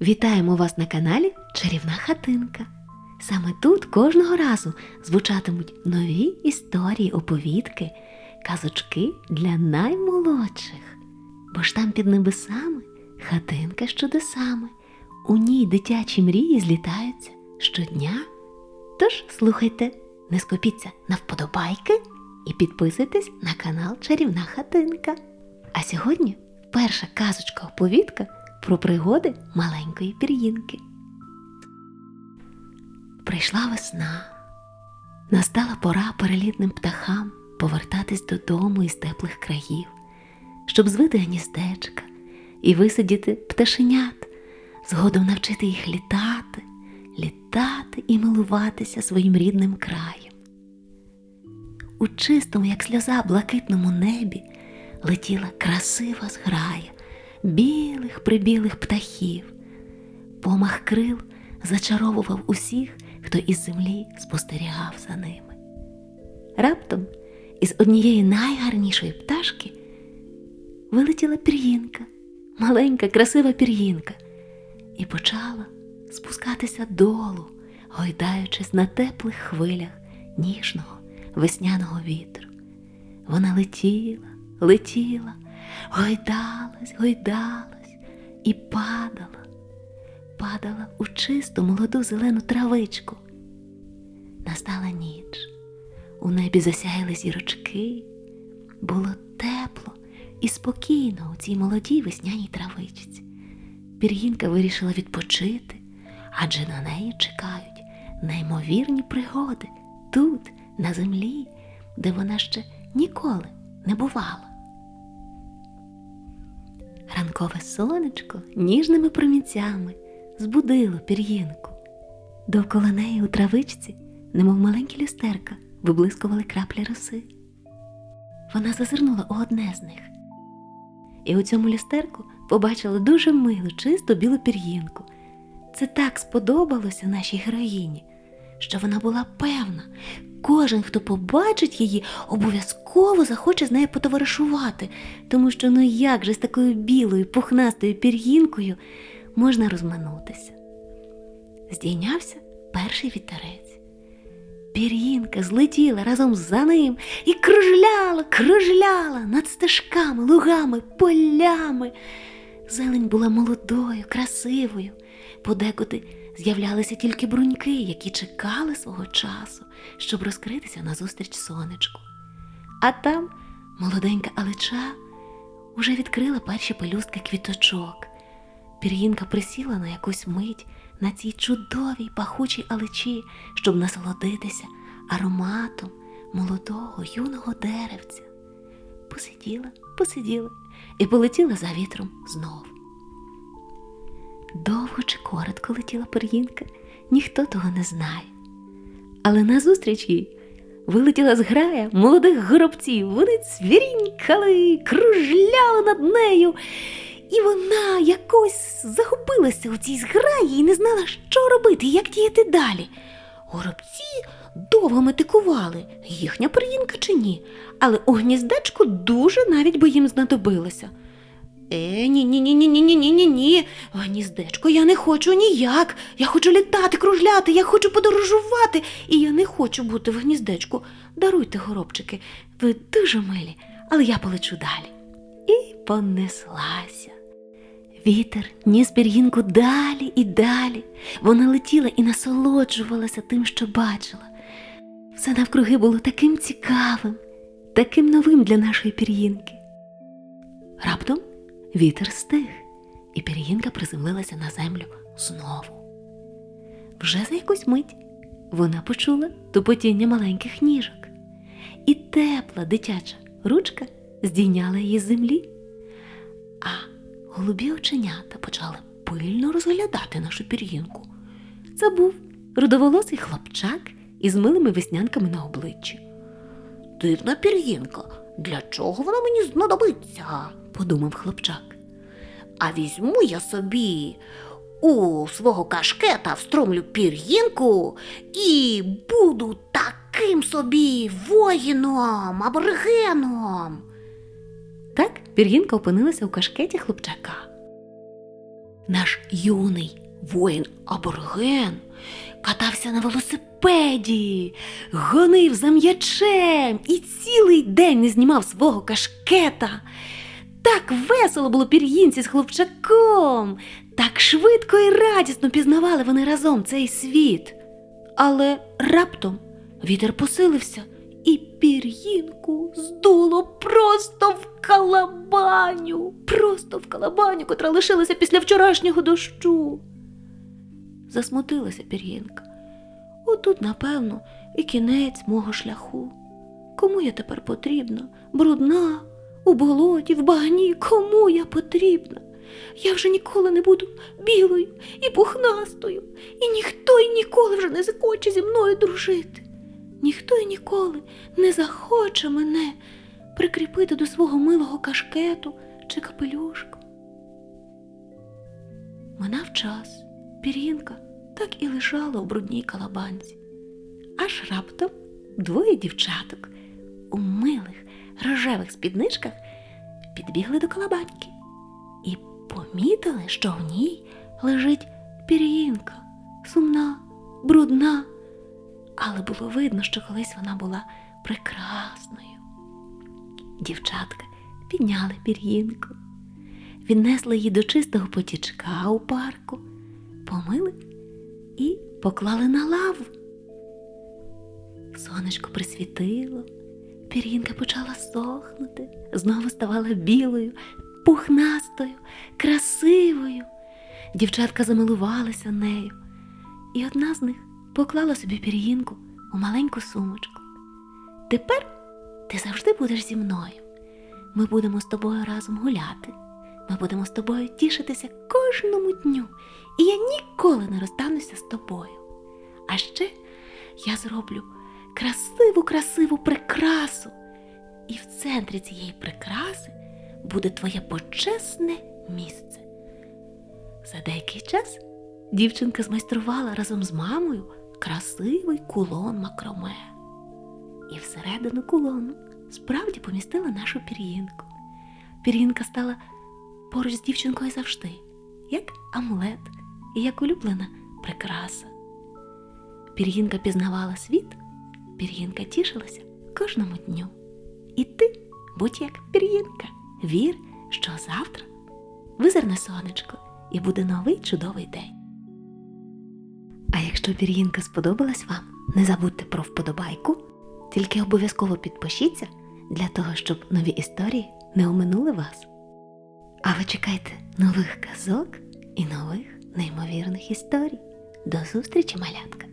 Вітаємо вас на каналі Чарівна хатинка. Саме тут кожного разу звучатимуть нові історії, оповідки, казочки для наймолодших. Бо ж там під небесами хатинка з чудесами. У ній дитячі мрії злітаються щодня. Тож слухайте, не скопіться на вподобайки і підписуйтесь на канал Чарівна хатинка. А сьогодні перша казочка-оповідка про пригоди маленької пір'їнки. Прийшла весна. Настала пора перелітним птахам повертатись додому із теплих країв, щоб звити гніздечка і висидіти пташенят, згодом навчити їх літати, літати і милуватися своїм рідним краєм. У чистому, як сльоза, блакитному небі летіла красива зграя білих прибілих птахів. Помах крил зачаровував усіх, хто із землі спостерігав за ними. Раптом із однієї найгарнішої пташки вилетіла пір'їнка, маленька, красива пір'їнка, і почала спускатися долу, гойдаючись на теплих хвилях ніжного весняного вітру. Вона летіла, летіла, гойдалась, гойдалась і падала, падала у чисту молоду зелену травичку. Настала ніч, у небі засяяли зірочки, було тепло і спокійно у цій молодій весняній травичці. Пір'їнка вирішила відпочити, адже на неї чекають неймовірні пригоди тут, на землі, де вона ще ніколи не бувала. Ранкове сонечко ніжними промінцями збудило пір'їнку. Довкола неї у травичці, немов маленькі люстерка, виблискували краплі роси. Вона зазирнула у одне з них, і у цьому люстерку побачила дуже милу, чисту білу пір'їнку. Це так сподобалося нашій героїні, що вона була певна, кожен, хто побачить її, обов'язково захоче з нею потоваришувати, тому що ну як же з такою білою пухнастою пір'їнкою можна розминутися. Здійнявся перший вітерець. Пір'їнка злетіла разом за ним і кружляла, кружляла над стежками, лугами, полями. Зелень була молодою, красивою, подекуди з'являлися тільки бруньки, які чекали свого часу, щоб розкритися назустріч сонечку. А там молоденька алича уже відкрила перші пелюстки квіточок. Пір'їнка присіла на якусь мить на цій чудовій пахучій аличі, щоб насолодитися ароматом молодого юного деревця. Посиділа, посиділа і полетіла за вітром знову. Довго чи коротко летіла пір'їнка, ніхто того не знає. Але назустріч їй вилетіла зграя молодих горобців. Вони цвірінькали, кружляли над нею. І вона якось захопилася у цій зграї і не знала, що робити, як діяти далі. Горобці довго метикували, їхня пір'їнка чи ні, але у гніздечку дуже навіть би їм знадобилося. Е, ні, ні, ні, ні, ні, ні, ні, ні, ні. Гніздечко, я не хочу ніяк. Я хочу літати, кружляти, я хочу подорожувати, і я не хочу бути в гніздечку. Даруйте, горобчики, ви дуже милі, але я полечу далі. І понеслася. Вітер ніс пір'їнку далі і далі. Вона летіла і насолоджувалася тим, що бачила. Все навкруги було таким цікавим, таким новим для нашої пір'їнки. Раптом вітер стих, і пір'їнка приземлилася на землю знову. Вже за якусь мить вона почула тупотіння маленьких ніжок, і тепла дитяча ручка здійняла її з землі. А голубі оченята почали пильно розглядати нашу пір'їнку. Це був рудоволосий хлопчак із милими веснянками на обличчі. Дивна пір'їнка, для чого вона мені знадобиться? подумав хлопчак. А візьму я собі у свого кашкета встромлю пір'їнку і буду таким собі воїном, аборигеном. Так пір'їнка опинилася у кашкеті хлопчака. Наш юний воїн Аборген катався на велосипеді, гонив за м'ячем і цілий день не знімав свого кашкета. Так весело було пір'їнці з хлопчаком, так швидко і радісно пізнавали вони разом цей світ. Але раптом вітер посилився, і пір'їнку здуло просто в калабаню, просто в калабаню, котра лишилася після вчорашнього дощу. Засмутилася пір'їнка. Отут, напевно, і кінець мого шляху. Кому я тепер потрібна? Брудна, у болоті, в багні, кому я потрібна? Я вже ніколи не буду білою і пухнастою, і ніхто і ніколи вже не захоче зі мною дружити. Ніхто і ніколи не захоче мене прикріпити до свого милого кашкету чи капелюшка. Минав час, пір'їнка так і лежала у брудній калабанці. Аж раптом двоє дівчаток у милих рожевих спідничках підбігли до калабаньки і помітили, що в ній лежить пір'їнка, сумна, брудна, але було видно, що колись вона була прекрасною. Дівчатка підняли пір'їнку, віднесли її до чистого потічка у парку, помили і поклали на лаву. Сонечко присвітило, пір'їнка почала сохнути, знову ставала білою, пухнастою, красивою. Дівчатка замилувалися нею, і одна з них поклала собі пір'їнку у маленьку сумочку. Тепер ти завжди будеш зі мною. Ми будемо з тобою разом гуляти. Ми будемо з тобою тішитися кожному дню, і я ніколи не розстануся з тобою. А ще я зроблю красиву, красиву прикрасу. І в центрі цієї прикраси буде твоє почесне місце. За деякий час дівчинка змайструвала разом з мамою красивий кулон макроме. І всередину кулону справді помістила нашу пір'їнку. Пір'їнка стала поруч з дівчинкою завжди, як амулет і як улюблена прикраса. Пір'їнка пізнавала світ, пір'їнка тішилася кожному дню. І ти будь як пір'їнка, вір, що завтра визирне сонечко і буде новий чудовий день. А якщо пір'їнка сподобалась вам, не забудьте про вподобайку, тільки обов'язково підпишіться для того, щоб нові історії не оминули вас. А ви чекайте нових казок і нових неймовірних історій. До зустрічі, малятка!